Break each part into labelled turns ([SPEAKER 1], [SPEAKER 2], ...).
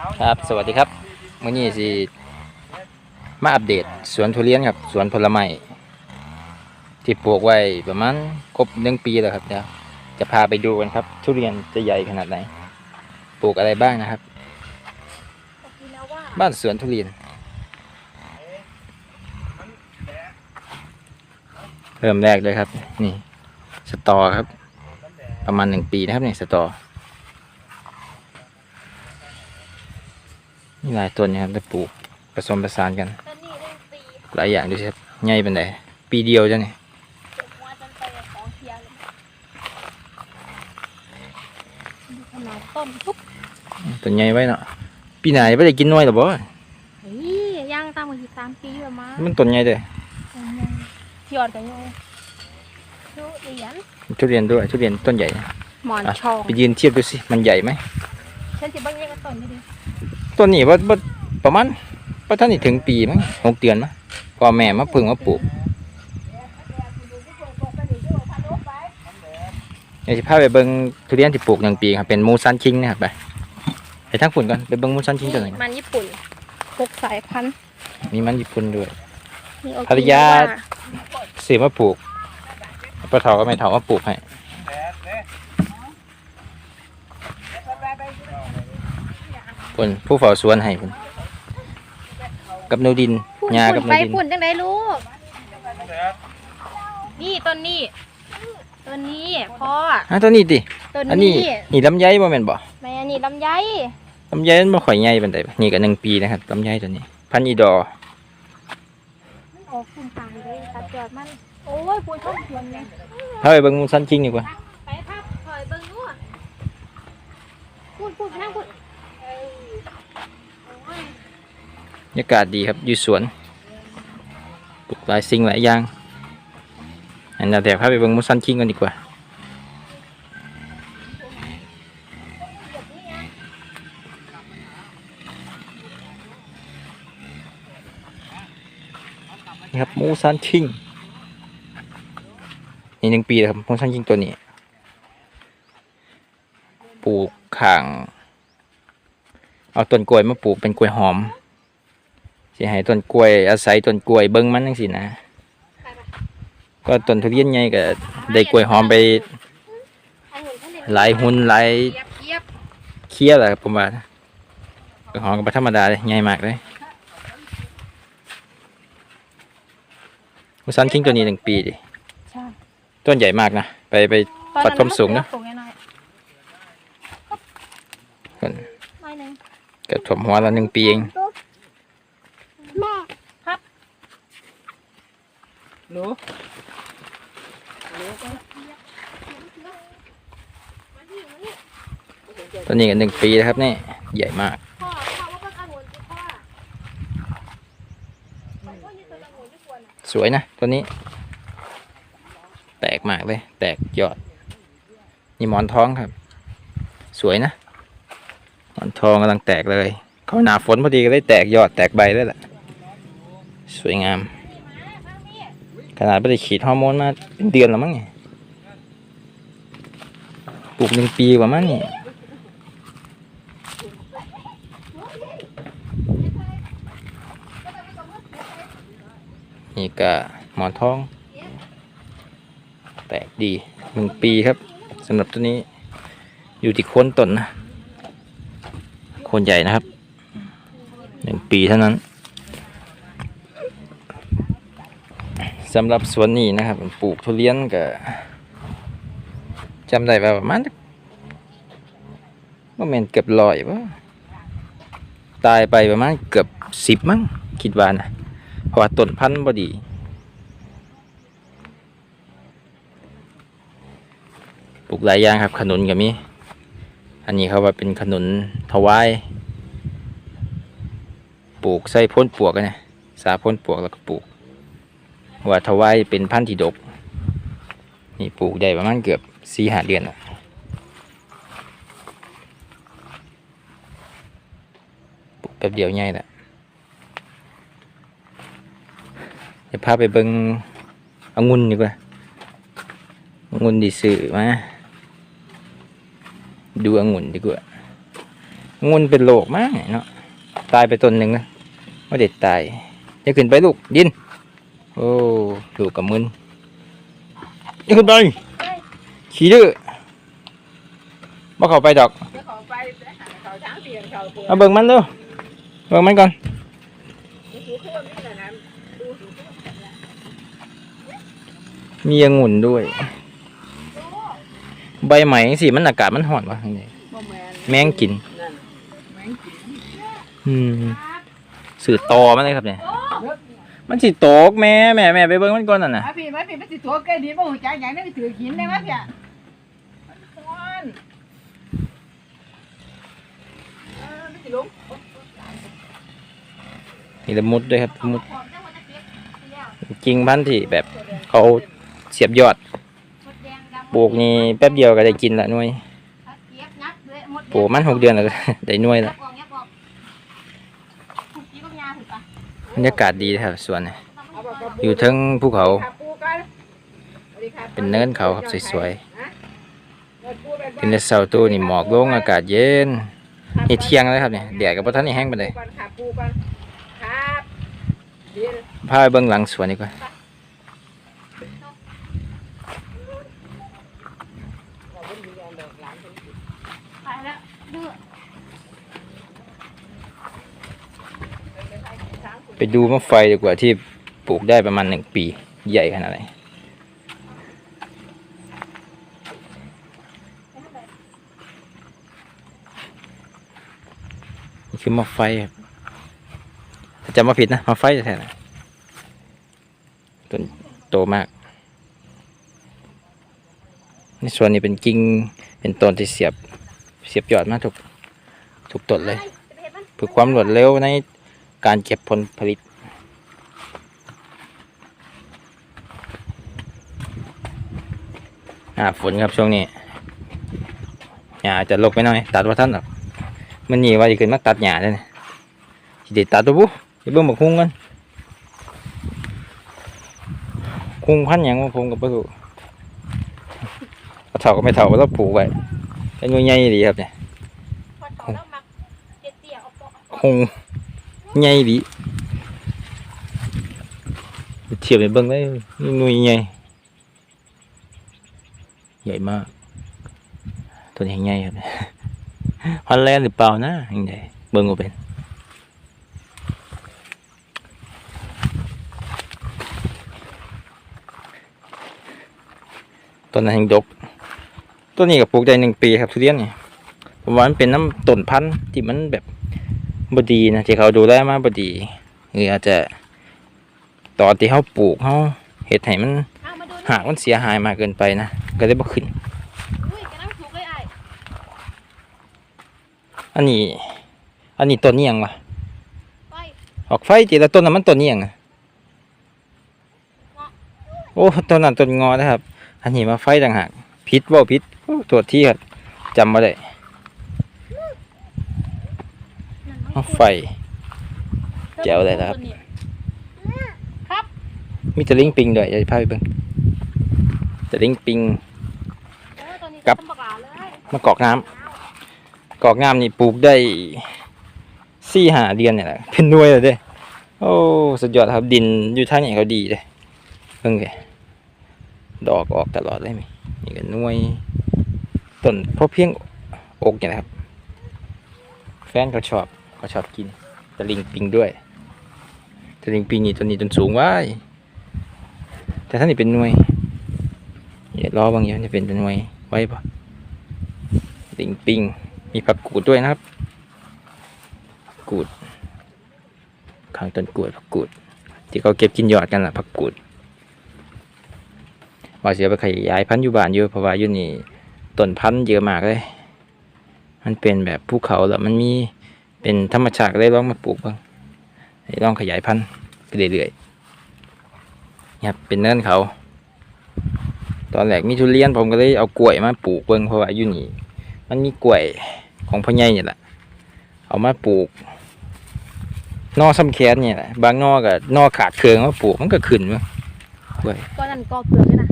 [SPEAKER 1] ครับ สวัสดีครับมื่อนี้สิมาอัปเดตสวนทุเรียนครับ สวนผลไม้ที่ปลูกไว้ประมาณครบหนึ่งปีแล้วครับเดี๋ยวจะพาไปดูกันครับ ทุเรียนจะใหญ่ขนาดไหน ปลูกอะไรบ้างนะครับ บ้านสวนทุเรียน เริ่มแรกเลยครับ นี่ สตอครับ ประมาณหนึ่งปีนะครับนี่สตอ มีหลายต้นนะครับได้ปลูกผสมผสานกัน
[SPEAKER 2] ต้นนี้หนึ่งปี
[SPEAKER 1] หลายอย่างด้วยครับใหญ่เป็นไดปีเดียวจ้ะนี่
[SPEAKER 2] เก็บหัวจนไปของเทียเลยดูขนาดต้นทุก
[SPEAKER 1] ต้นใหญ่ไว้เนาะปีไหนไม่ได้กินน้อยหรอบ่
[SPEAKER 2] เฮ้ยย่างตามมาที่สามปีแล้วมั้ง
[SPEAKER 1] มันต้นใหญ่เด้อ
[SPEAKER 2] หยอดกันอยู่ดูเหรียญ
[SPEAKER 1] ทุเรียนด้วยทุเรียนต้นใหญ่นะ
[SPEAKER 2] หมอน
[SPEAKER 1] อะ
[SPEAKER 2] ชอง
[SPEAKER 1] ไปยืนเทียบดูสิมันใหญ่ไหม
[SPEAKER 2] ฉันจะบังแยกกับต้นนี่ดิ
[SPEAKER 1] ต้นนี้ว่าว่าประมาณว่าท่านนี่ถึงปีมั้งหกเดือนมั้งพ่อแม่มาเพึ่งมาปลูกเดี๋ยวจะพาไปเบิ่งทุเรียนที่ปลูกหนึ่งปีครับเป็นมูซันคิงนะครับไปไปทั้งฝุ่นก่อนไปเบิ่งมูซันคิงตัวไหนอย
[SPEAKER 2] มันญี่ปุ่นหกสายพันธุ์
[SPEAKER 1] มีมันญี่ปุ่นด้วย
[SPEAKER 2] มีโอเค
[SPEAKER 1] ภรรยา
[SPEAKER 2] ว่
[SPEAKER 1] ซื้อมาปลูกป้าเฒ่าก็ไม่เฒ่ามาปลูกให้ คนผู้เฝ้าสวนให้คนกับนูดิน
[SPEAKER 2] พูด
[SPEAKER 1] ยา
[SPEAKER 2] พู
[SPEAKER 1] กั
[SPEAKER 2] ด
[SPEAKER 1] บนู
[SPEAKER 2] ไป
[SPEAKER 1] ดิน
[SPEAKER 2] พูดจังไดลูก นี่ต้นนี้ต้นนี้พ่อ
[SPEAKER 1] อะตัวนี้ดิ
[SPEAKER 2] ต้น
[SPEAKER 1] อันนี้
[SPEAKER 2] นี้
[SPEAKER 1] นี่ลำไยบ่แม่นบ่
[SPEAKER 2] แม่นี่ลำไย
[SPEAKER 1] ลำไยมันบ่ค่อยใหญ่ปานใดนี่ก็หนึ่งปีนะครับลำไยตัวนี้ พันธุ์อีดอ
[SPEAKER 2] มันออกคุณตายเลยตัดยอดมัน โอ้ยปุยช่องสวนเนี่ย
[SPEAKER 1] พาไปเบิ่งมูซันคิงดีกว่า
[SPEAKER 2] ไปภาพถอยเบิ้งนู่นพูดพูดไปนั่งพูดเออโอ้ย
[SPEAKER 1] บรรยากาศดีครับอยู่สวนปลูกหลายสิ่งหลายอย่างอันนั้นแต่พาไปเบิ่งมูซันคิงกันดีกว่านี่ครับมูซันคิงนี่หนึ่งปีแล้วครับมูซันคิงตัวนี้ปลูกข้าง เอาต้นกล้วยมาปลูกเป็นกล้วยหอม สิให้ต้นกล้วย อาศัยต้นกล้วยเบิ้งมันจังซี่นะ ก็ต้นทุเรียนใหญ่ก็ได้กล้วยหอมไป
[SPEAKER 2] ไอ้หุ่นท่านเด็ก
[SPEAKER 1] หลายหุ่นหลาย
[SPEAKER 2] เยียบเยียบ
[SPEAKER 1] เคี้ยแหละผมว่ากล้วยหอมก็บ่ธรรมดาเลยใหญ่มากเลยมุสันคิงตัวนี้หนึ่งปีดิ
[SPEAKER 2] ใช่
[SPEAKER 1] ต้นใหญ่มากนะ ไปไปวัดความสูงนะ
[SPEAKER 2] ปลูกน้อย
[SPEAKER 1] ก่อน
[SPEAKER 2] ๆน้อยหนึง
[SPEAKER 1] เกิดถมหัวละหนึ่งปีเอง
[SPEAKER 2] แม่ครับ
[SPEAKER 1] รู้ตัวนี้ก็หนึ่งปีนะครับนี่ใหญ่มาก
[SPEAKER 2] สว
[SPEAKER 1] ยนะตัวนี้ แตกมากเลย แตกยอด นี่หมอนทองครับ สวยนะหมอนทองกำลังแตกเลย เขาหนาฝนพอดีก็ได้แตกยอดแตกใบแล้วแหละสวยงาม ขนาดไม่ได้ฉีดฮอร์โมนมาเป็นเดือนแล้วมั้งเนี่ยปลูกหนึ่งปีกว่ามั้งนี่นี่ก็หมอนทอง แตกดีหนึ่งปีครับสำหรับตัวนี้อยู่ที่โคนต้นนะ โคนใหญ่นะครับหนึ่งปีเท่านั้น สำหรับสวนนี้นะครับผมปลูกทุเรียนก็จำได้ว่าประมาณว่าแม่นเกือบร้อยว่าตายไปประมาณเกือบสิบมั้งคิดว่านะเพราะว่าต้นพันธุ์บ่ดี ปลูกหลายอย่างครับ ขนุนก็มี อันนี้เขาว่าเป็นขนุนถวายปลูกใส่พ้นปลวกกันนะสาพ้นปลวกแล้วก็ปลูก ว่าถวายเป็นพันธุ์ที่ดก นี่ปลูกได้ประมาณเกือบสี่หาเดือนแล้วปลูกแป๊บเดียวง่ายแหละเดี๋ยวพาไปเบิงองุ่นดีกว่าองุ่นดีสื่อมาดูองุ่นดีกว่างุนเป็นโรคมากเนาะตายไปต้นหนึ่งนะว่เด็ดตายจะขึ้นไปลูกดิน โอ้ลูกกับมึนจะขึ้นไปขี้ดื้อบ่เข้าไปดอก
[SPEAKER 3] จะขอไปเขาช้างเสียงเขาปวด
[SPEAKER 1] มาเบิ่งมันดูเบิ่งมันก่อน
[SPEAKER 3] สูขึ้นนี่แหละนะดูสูขึ้น
[SPEAKER 1] มีองุ่นด้วย ใบไหมสิมันอากาศมันห่อนวะข้างใน
[SPEAKER 3] บ่แมน
[SPEAKER 1] แมงกิน
[SPEAKER 3] นั่นแมงกิน
[SPEAKER 1] อืมสื่อตอมันเลยครับเนี่ย มันสิตกแม่แม่แม่ไปเบิ่งมันก่อนน่ะนะ
[SPEAKER 3] มาพี่มาพี่มาสิตัวแกดีบ่หูจักหยังนี่ถือหินได้มั้ยพี่มันเออไม่สิลง
[SPEAKER 1] มีละมุดด้วยครับมุด
[SPEAKER 2] ขอบได้หมดจะเก็บแล้ว
[SPEAKER 1] กิ่งพันธุ์ที่แบบเขาเสียบยอด
[SPEAKER 2] หมดแดงดำ
[SPEAKER 1] ปลูกนี่แป๊บเดียวก็ได้กินละหน่วย
[SPEAKER 2] เก็บงัดเลยหมดแดง
[SPEAKER 1] ปลูกมันหกเดือนแล้วได้หน่วย
[SPEAKER 2] ยั
[SPEAKER 1] ละ
[SPEAKER 2] บออกยับออกถูกกี้กับยาถูกปะ
[SPEAKER 1] บ รรยากาศดีครับสวน
[SPEAKER 3] อ
[SPEAKER 1] ยู่ทั้งภูเขา เป็นเนินเขาครับสวยๆเป็นแต่เสาตู้นี่หมอกลงอากาศเย็นนี่เที่ยงแล้วครับเนี่ยแดดกับพระท่านนี่แห้งไปเลย
[SPEAKER 3] ก่อนขาเดี๋ยว
[SPEAKER 1] พาไปเบื้องหลังสวนดีกว่า
[SPEAKER 3] เรา ไป
[SPEAKER 2] ดู
[SPEAKER 1] มะไฟดีกว่าที่ปลูกได้ประมาณหนึ่งปีใหญ่ขนาดไหนนี่คือมะไฟครับถ้าจำมาผิดนะมะไฟจะแทนต้นโตมากในส่วนนี้เป็นกิ่งเป็นต้นที่เสียบเสียบยอดมาถูกถูกต้นเลย
[SPEAKER 2] เพื่
[SPEAKER 1] อความรวดเร็วใน การเก็บผลผลิต อ่าฝนครับช่วงนี้หญ้าจะลกไปหน่อย ตัดว่าท่านหรอกมันนี่ว่าจะขึ้นมาตัดหญ้าเลยนะสิเด็ดตัดตัวปุ๊จะเบิ่งบักคุ้งกันคุ้งพันธุ์หยังว่าผมกับปรู้เท่าก็ไม่เท่าเราปลูกไว้เป็นหน่วยใหญ่ดีครับเนี่ย
[SPEAKER 2] พอเขาแล้วมักเตี้ยเตี้ยๆเอาปอกเอาปอก
[SPEAKER 1] คง ใหญ่ดีเทียบไปเบิ่งได้นี่หน่วยใหญ่ใหญ่มาก ตัวนี้ใหญ่ครับฮอลแลนด์หรือเปล่านะยังไงเบิ่งก็เป็นต้นนั้นยังดกต้นนี้ก็ปลูกได้หนึ่งปีครับทุเรียนนี่ผมว่ามันเป็นน้ำต้นพันธุ์ที่มันแบบ บดีนะที่เขาดูแลมาบดีหรืออาจจะตอนที่เขาปลูกเขาเห็ดให้มัน
[SPEAKER 2] เอามาดูนี่
[SPEAKER 1] หากมันเสียหายมากเกินไปนะก็เลยบ่ขึ้น
[SPEAKER 2] อุ้ยกำลังถูกเลยไอ้
[SPEAKER 1] อันนี้ อันนี้ต้นนี้ยังวะ
[SPEAKER 2] ไป
[SPEAKER 1] ออกไฟทีละต้นนั้นมันต้นนี้ยังอะโอ้ต้นนั้นต้นงอนะครับ อันนี้มาไฟต่างหากพิษว่าพิษโอ้ตัวที่ครับจำมาได้
[SPEAKER 2] นั่น
[SPEAKER 1] มาไฟ แจ๋วเลยนะครับ
[SPEAKER 2] ครับ
[SPEAKER 1] มีตะลิงปิงด้วยอย่าพาไปเบิ่งตะลิงปิง
[SPEAKER 2] เออตอนนี้
[SPEAKER 1] กับ
[SPEAKER 2] ต้องประกาศเลย
[SPEAKER 1] มากอกน้ำกอกงามนี่ปลูกได้สี่หาเดือนเนี่ยแหละเป็นหน่วยเลยเด้โอ้สุดยอดครับดินอยู่ท่างนี้เขาดีเลยเพิ่งเลยดอกออกตลอดเลยมีนี่ก็หน่วยต้นเพราะเพียงอกเนี่ยนะครับ แฟนเขาชอบ เขาชอบกินตะลิงปิงด้วยตะลิงปิงนี่ตัวนี้ต้นสูงไว้ายแต่ท่านี่เป็นหน่วยอย่ารอบางอย่างจะเป็นหน่วยไว้ปะลิงปิงมีผักกูดด้วยนะครับกูดข้างต้นกล้วยผักกูด ที่เขาเก็บกินยอดกันล่ะผักกูดว่าเสียไปขยายพันธุ์อยู่บ้านอยู่เพราะว่าอยู่นี่ต้นพันธุ์เยอะมากเลย มันเป็นแบบภูเขาแล้วมันมี เป็นธรรมชาติก็เลยลองมาปลูกบ้างให้ลองขยายพันธุ์ไปเรื่อยๆนี่ครับเป็นเนินเขา ตอนแรกมีทุเรียนผมก็เลยเอากล้วยมาปลูกเบิ่งเพราะว่าอยู่นี่มันมีกล้วยของพ่อใหญ่เนี่ยแหละเอามาปลูกนอซ้ำแขนเนี่ยแหละบางนอก็นอขาดเครืองมาปลูกมันก็ขึ้นมั้งกล้วย
[SPEAKER 2] ก้อนนั้นกอเปลือกเลยนะ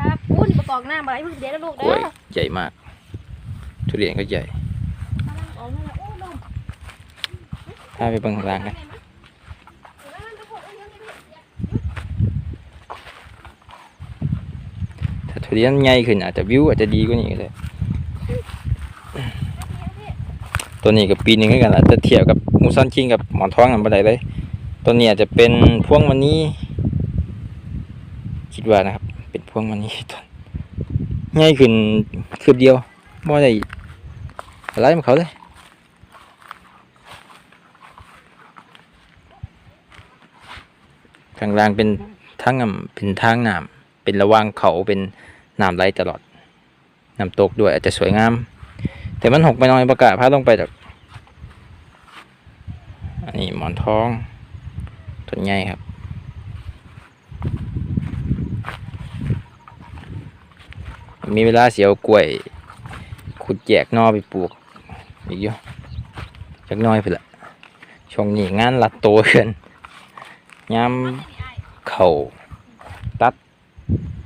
[SPEAKER 2] ครับอู้นี่ประกอบหน้ามาไอ้พวกเด็กแล้วลูก
[SPEAKER 1] กล้
[SPEAKER 2] เด้
[SPEAKER 1] วย
[SPEAKER 2] อ
[SPEAKER 1] ใหญ่มาก ทุเรียนก็ใหญ่
[SPEAKER 2] น
[SPEAKER 1] พาไปเบิ่งข้างล่างกันถ้าทุเรียนใหญ่ขึ้นอาจจะวิวอาจจะดีกว่านี้ก็ได้ตัวนี้กับปีนึงคือกันอาจจะเทียบกับมูซันคิงกับหมอนทองกันบ่ได้เลยตัวนี้อาจจะเป็นพวงมันนี้คิดว่านะครับ เป็นพวงมันนี้ต้นง่ายขึ้นคืบเดียวบ่ได้อะไรมันเขาเลย ข้างล่างเป็นทางน้ำเป็นทางน้ำเป็นระว่างเขาเป็นน้ำไหลตลอดน้ำตกด้วยอาจจะสวยงาม แต่มันหกไปน่อยประกาศพาลงไปจากอันนี้หมอนทองต้นใหญ่ครับมีเวลาเสียวกล้วย ขุดแยกนอไปปลูกอีกอยู่จักน้อยเพื่อละช่วงนี้งานลัดโตเกิน ยามเข่าตัด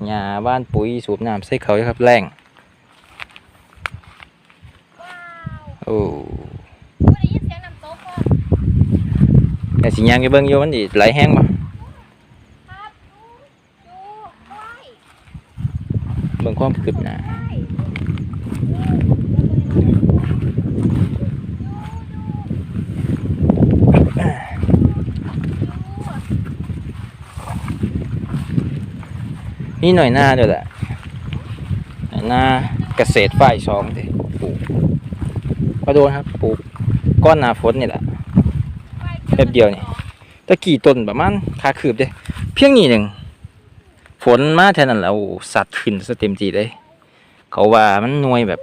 [SPEAKER 1] หญ้าบ้านปุ๋ยสูบน้ำใส่เขาอยู่ครับแรงโอ้
[SPEAKER 2] ได้ยินเสียงน้ำตกว่ะ
[SPEAKER 1] แต่สิยางไปเบิ่งอยู่มันสิไหลแห้งบ่
[SPEAKER 2] ครับดูดูไว้
[SPEAKER 1] เบิ่งความคืบหน้า
[SPEAKER 2] ไว้
[SPEAKER 1] มีหน่อยหน้าด้วยแหละหน่อยหน้าเกษตรฝ่ายสองสิปลูกก็โดนครับปลูกก้อนหนาฝนนี่แหละ
[SPEAKER 2] ไว้
[SPEAKER 1] แป๊บเดียวนี่ตะกี่ต้นประมาณขาคืบเด้เพียงนี้หนึ่งฝนมาแทนนั้นแล้วสัตว์ขึ้นสเต็มจีเลยเขาว่ามันหน่วยแบบ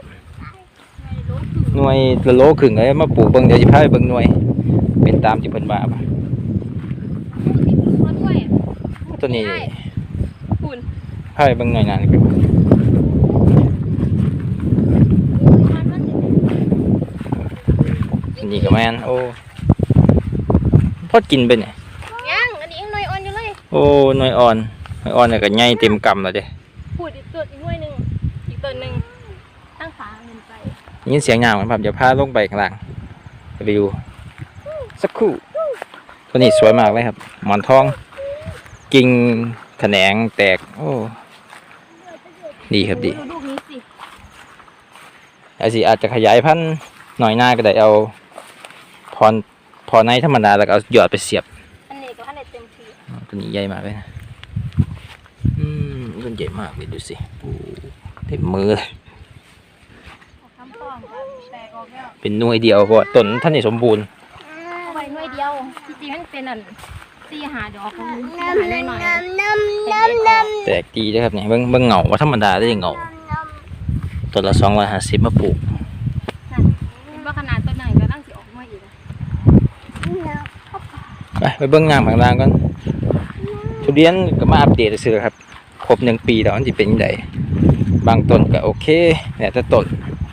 [SPEAKER 1] หน่วยละโลครึ่งเลยมาปลูกเบิ่งเดี๋ยวจะพาไปเบิ่งหน่วย เป็นตามที่เพิ่นว่าปะ
[SPEAKER 2] คนด้วย
[SPEAKER 1] ตัวนี้
[SPEAKER 2] คุณ
[SPEAKER 1] พาไปเบิ่งหน่อยนานกัน
[SPEAKER 2] มันมัน
[SPEAKER 1] อันนี้ก็แม่นโอ้พอกินไปเนี่ย
[SPEAKER 2] ยังอันนี้ยังหน่อยอ่อนอยู่เลย
[SPEAKER 1] โอ้หน่วยอ่อนหน่วยอ่อนเนี่ยก็ใหญ่เต็มกำแล้วเด้
[SPEAKER 2] พูดอีกตัวอีกหน่วยหนึ่งอีกตัวหนึ่งตั้งขาเงินไป
[SPEAKER 1] ได้ยินเสียงยามกันครับเดี๋ยวพาลงไปข้างล่างไปดูสักครู่ตัวนี้สวยมากเลยครับ หมอนทอง กิ่งแขนงแตก โอ้ ดีครับดี
[SPEAKER 2] ดูลูกนี้สิ
[SPEAKER 1] อาจสิอาจจะขยายพันธุ์หน่อยหน้าก็ได้เอาพรพอในธรรมดาแล้วก็เอาหยอดไปเสียบ
[SPEAKER 2] อันนี้ก็อันนี้เต็มที่
[SPEAKER 1] อ๋อตัวนี้ใหญ่มากเลยนะ อืมต้นใหญ่มากเลยดูสิโอ้เต็มมือเลย
[SPEAKER 2] คำป้องกันแตกออกแล้ว
[SPEAKER 1] เป็นหน่วยเดียวเพราะว่าต้นท่านนี่สมบูรณ์
[SPEAKER 2] เอาไว้หน่วยเดียวจริงๆมันเป็นอัน สี่หาดอกของหาหน่อยหน่อย
[SPEAKER 1] แตกดีด้วยครับเนี่ยเบิ่งเบิ่งเหงาว่าธรรมดาได้เหงาต้นละสองร้อยห้าสิบมาปลูก
[SPEAKER 2] เป็นว่าขนาดตัวไหนก็ตั้งสิออกมาอีกนะ
[SPEAKER 1] ไปไปเบิ่งงามข้างล่างก่อนทุเรียนก็มาอัปเดตซื้อครับครบหนึ่งปีแล้วมันจะเป็นยังไงบางต้นก็โอเคแต่ถ้าต้น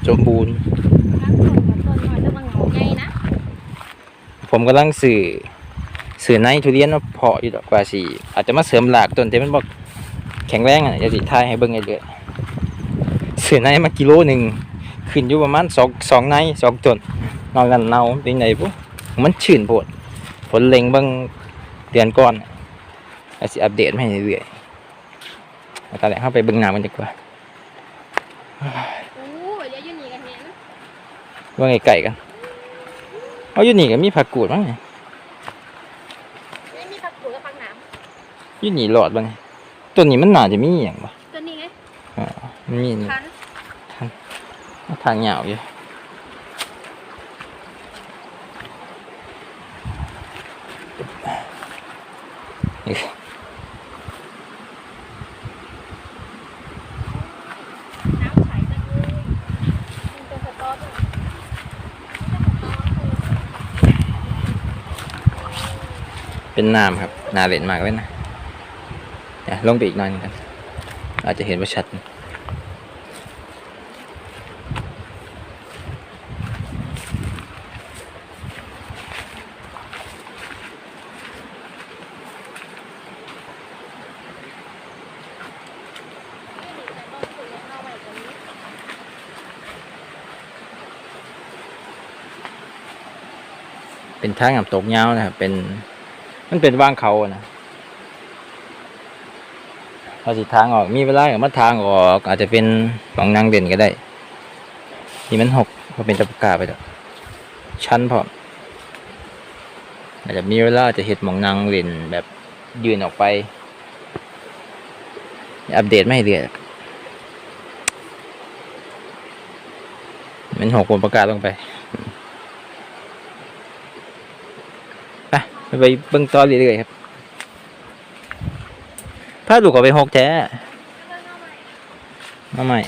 [SPEAKER 1] สมบูรณ์
[SPEAKER 2] ตั้งต้นกับต้นหน่อยจะมันเหงาใหญ่นะ
[SPEAKER 1] ผมกำลังสื่อ สื่อในทุเรียนมาเพาะอยู่ดอกกว่าสีอาจจะมาเสริมหลากต้นแต่มันบอกแข็งแรงอะจะสิทายให้เบิ่งเรื่อยๆสื่อในมากิโลหนึ่งขึ้นอยู่ประมาณสองสองในสองต้นนอกนั้นเน่าเป็นไงปุ๊มันชื้นโพดฝนเล็งเบิ่งเดือนก่อนอาจสิอัปเดตมาให้เรื่อยๆแล้วตอนแรกเข้าไปเบิ่งงานมันดีกว่า
[SPEAKER 2] โอ้ยเดี๋ยวอยืนนี่กันเห็น
[SPEAKER 1] ว่าไงไก่กันเอาอยู่นี่ก็มีผักกูดมั้งเนี่ย
[SPEAKER 2] ไม่มีผักกูดกับผักหนาม
[SPEAKER 1] อยู่นี่หลอดบ้างต้นนี้มันน่าจะมีอย่างบ่
[SPEAKER 2] ตัวนี้ไง
[SPEAKER 1] อ่ามันมีนี่
[SPEAKER 2] คัน
[SPEAKER 1] ทางยาวอยู่นี่
[SPEAKER 2] น้ำใสจังเลยมันเป็นสตอด้วย
[SPEAKER 1] เป็นน้ำครับน่าเล่นมากเลยนะเดี๋ยว ลงไปอีกหน่อยนกับอาจจะเห็นว่าชัดเป็นท่างน้ตกเงานะครับเป็น มันเป็นว่างเขานะ นะพอสิทางออกมีเวลากับมาทางออก อาจจะเป็นหมองนางเด่นก็ได้นี่มันหกพอเป็นตะปกาไปแล้วชั้นพออาจจะมีเวลาจะเห็ดหมองนางเด่นแบบยืนออกไป อัปเดตไม่เรื่อยมันหกคนประกาศลงไปไปไปเบิ่งต่อเรื่อยๆครับาลูกก็ไปหกแท้มาใหม่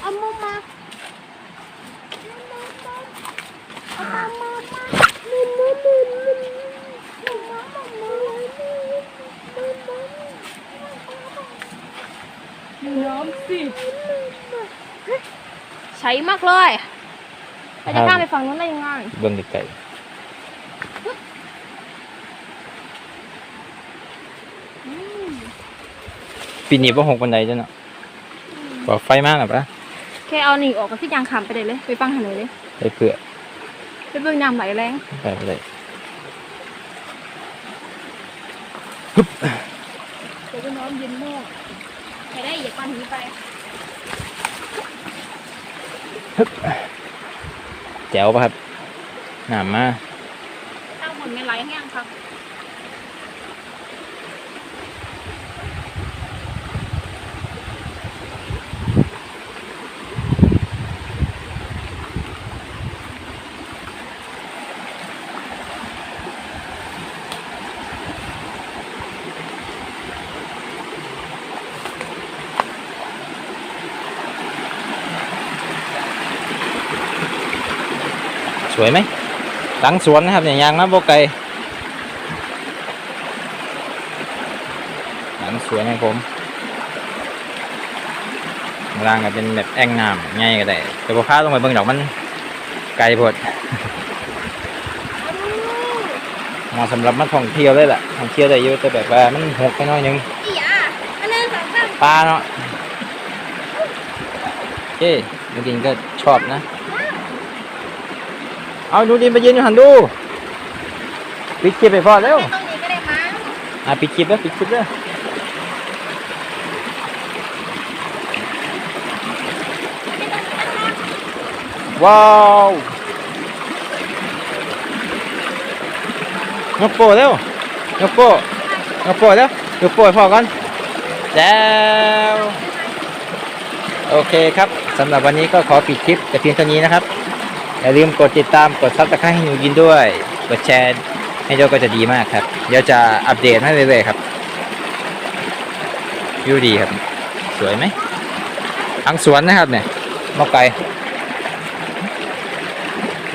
[SPEAKER 2] เอามือมาเอาตามมามือมือมือมือมือมามือมือมือ
[SPEAKER 3] น้ำสิ
[SPEAKER 2] ใช้ มากเลยไปจะข้ามไปฝั่งนู้นได้ยังไง
[SPEAKER 1] เบิ่งไกลๆปีนี้บ่หกบันไดจ้ะเนาะบอกไฟมากหรอปะ
[SPEAKER 2] แค่เอาหนีออกกับที่ยางขำไปเลยเลย ไปฟังหันเลยเลย
[SPEAKER 1] ไปเผื่อ
[SPEAKER 2] ไปเบิ่งน้ำไหลแรง
[SPEAKER 1] ไปไปเลย
[SPEAKER 2] เดี๋ยวไปนอนเย็นมากใครได้เหยียบปันนี้ไป
[SPEAKER 1] แจ๋วป่ะครับหนามมา
[SPEAKER 2] ตั้าหมดไม่ไหลแห้งครับ
[SPEAKER 1] วยไหมหลังสวนนะครับเนี่ยยางมาโบไกลหลังสวนของผมข้างล่างก็เป็นแบบแอ่งน้ำง่ายก็ได้ แต่พอพาลงไปเบิ่งดอกมันไกลโพดเหมาะสำหรับมาท่องเที่ยวเลยแหละท่องเที่ยวได้เยอะแต่แบบว่ามันหกไปหน้อยนึง
[SPEAKER 2] อีอะอันนึงสองสาม
[SPEAKER 1] ปลาเนาะเจ้ดูดินก็ชอบนะ เอาดูดินไปยืนอยู่หันดูปิดคลิปไปพอเร็ว
[SPEAKER 2] ไปตรงนี้ก็ได้มั้ง
[SPEAKER 1] อะปิดคลิปแล้วปิดคลิปแล้วว้าวยกโป้เร็วยกโป้ยกโป้แล้วยกโป้ให้พอก่อนแล้วโอเคครับสำหรับวันนี้ก็ขอปิดคลิปแต่เพียงเท่านี้นะครับ อย่าลืมกดติดตามกดซับสไครต์ให้หนูยินด้วย กดแชร์ให้ด้วยก็จะดีมากครับ เดี๋ยวจะอัปเดตให้เรื่อยๆครับวิวดีครับ สวยไหมทางสวนนะครับเนี่ยมอกไก่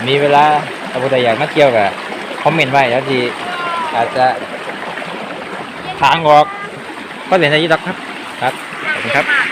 [SPEAKER 1] มีเวลาถ้าผู้ใดอยากมาเที่ยวกับคอมเมนต์ไว้แล้วทีอาจจะทางออกก็เรียนได้ยินดอกครับ ครับ ขอบคุณครับ